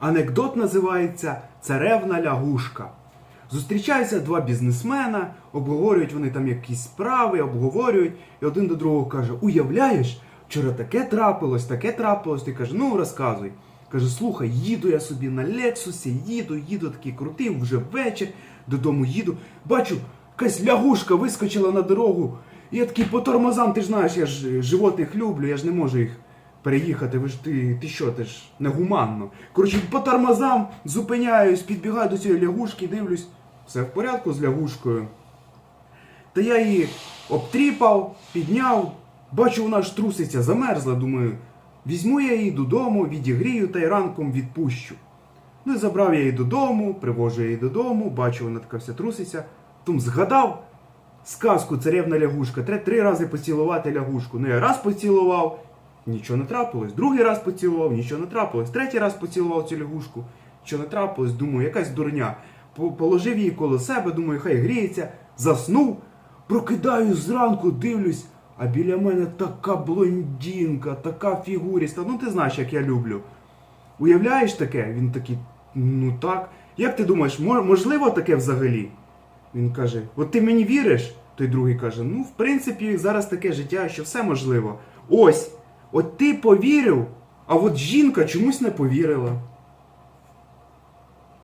Анекдот називається Царевна лягушка. Зустрічаються два бізнесмена, обговорюють вони там якісь справи, обговорюють, і один до другого каже: Уявляєш, вчора таке трапилось, таке трапилось. Ти каже, ну розказуй. Каже, слухай, їду я собі на Лексусі, їду, їду такий крутий, вже вечір, додому їду. Бачу, якась лягушка вискочила на дорогу. І я такий по тормозам, ти ж знаєш, я ж животних люблю, я ж не можу їх переїхати. Ви ж ти, ти що, ти ж негуманно. Коротше, по тормозам зупиняюсь, підбігаю до цієї лягушки, дивлюсь, все в порядку з лягушкою. Та я її обтріпав, підняв, бачу, вона ж труситься, замерзла. Думаю, візьму я її додому, відігрію та й ранком відпущу. Ну і забрав я її додому, привожу її додому, бачу, вона така вся труситься. Потім згадав сказку царевна лягушка. Треба три рази поцілувати лягушку. Ну я раз поцілував, нічого не трапилось. Другий раз поцілував, нічого не трапилось. Третій раз поцілував цю лягушку, нічого не трапилось. Думаю, якась дурня. Положив її коло себе, думаю, хай гріється, заснув, прокидаю зранку, дивлюсь, а біля мене така блондинка, така фігуріста. Ну ти знаєш, як я люблю. Уявляєш таке? Він такий, ну так. Як ти думаєш, можливо таке взагалі? Він каже: От ти мені віриш? Той другий каже: Ну, в принципі, зараз таке життя, що все можливо. Ось, от ти повірив, а от жінка чомусь не повірила.